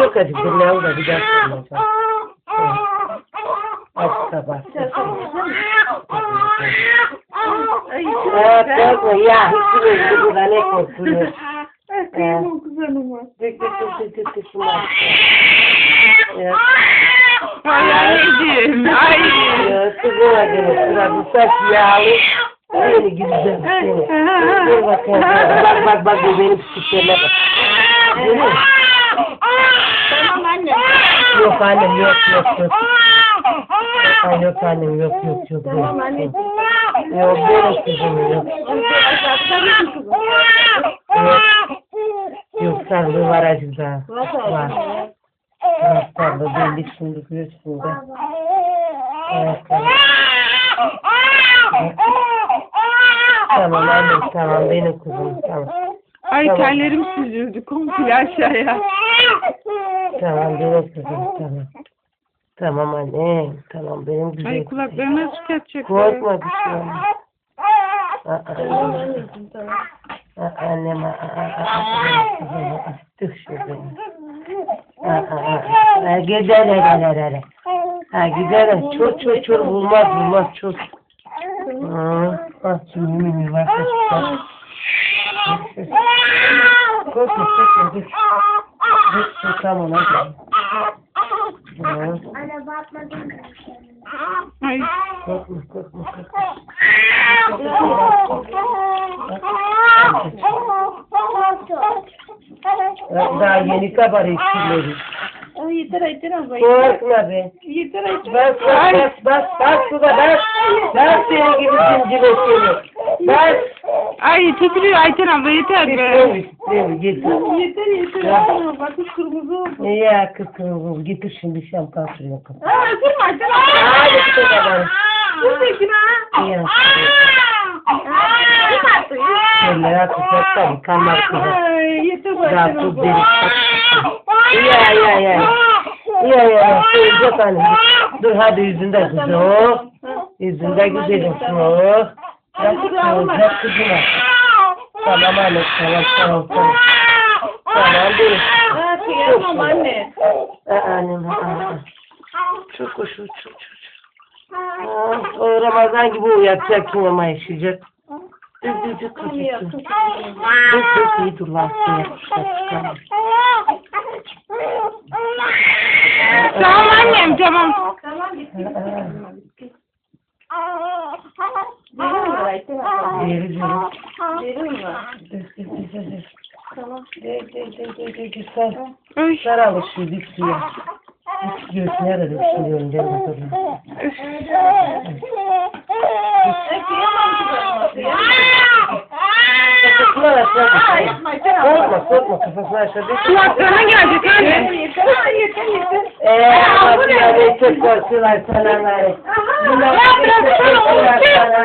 Yok hadi dinle da bir daha sormayacağım. Aç sabah. Ay, Evet, korkma ya. Hiç böyle burada ne korkuyor. Ay, kıyamam kuzenime. Tık tık tık tık tık tık şunu aç. Ya. Ay anneciğim, ay. Ya sigara gene sıra bu saç yağlı. Öyle güzel seni. Dur bakayım. Bak bak bak bu benim pisliklerine bak. Görüyor musun? Tamam anne. Yok annem yok yok yok. Ay yok annem yok yok yok. Tamam Yok anneciğim. Yok, benim kızım yok. Yok. Yok sarılığı var acıda. Var. Var sarılığı belli şimdi göğsünde. Evet, tamam. Tamam annem tamam benim kızım tamam. Ay terlerim süzüldü komple aşağıya. Tamam benim kızım tamam. Tamam anne tamam benim güzel. Ay kulaklarına su kaçacak. Korkma bir şey olmaz. Aa, aa, aa, Annem aa, aa, aa, aa, kızım, aa, Tık şurada. Aa, aa, aa. Ha, Gider hele hele. Ha gider. Çur çur çur bulmaz bulmaz çur. Hı, Bak şimdi mimi var. Bak. Korkma korkma dur. Dur dur tamam hadi. Hı, Ay. Korkma korkma korkma. Daha yeni kabarıyor kirleri. Yeter yeter abla. Korkma be. Yeter yeter. Bas bas bas bas bas suda bas. Bas senin gibi zincir. Bas. Ay tüpürüyor Ayten abla yeter be. Titremi titremi getir. Yeter yeter. Ayten abla kız kırmızı oldu. Ya kızım getir şimdi şampuan sürüyor kız. Aa kırma abla. Hadi de bana. Dur Tekin ha. Ya. Kız. Şöyle atacak tabii kanlar. Ay yeter abla. deri. Ya ya ya. Ya ya ya. Söyleyecek anne. Dur hadi yüzünde kızım. Yüzünde güzelim su. Bak olacak kızıma. Tamam anne tamam tamam tamam. Tamam benim. Ha kıyamam anne. Aa, Annem aa. Çok hoş çok çok çok. Aa, O Ramazan gibi uyatacak kim ama yaşayacak. Dur dur dur dur dur. Dur dur iyi dur lan. Tamam annem tamam. Yeri canım. Verir mi? Dur dur dur dur. dur. Tamam. Dur dur dur dur dur dur. Sar. Ay. Sar bir suya. Hiç göğsüne arada düşünüyorum. Gel bakalım. Kafasına aşağı düşüyor. Korkma korkma kafasına aşağı düşüyor. Kulaklarına gelecek anne. Eee bak ya ne çok korkuyorlar sana var. Bunlar Ya bırak, çok korkuyorlar sana.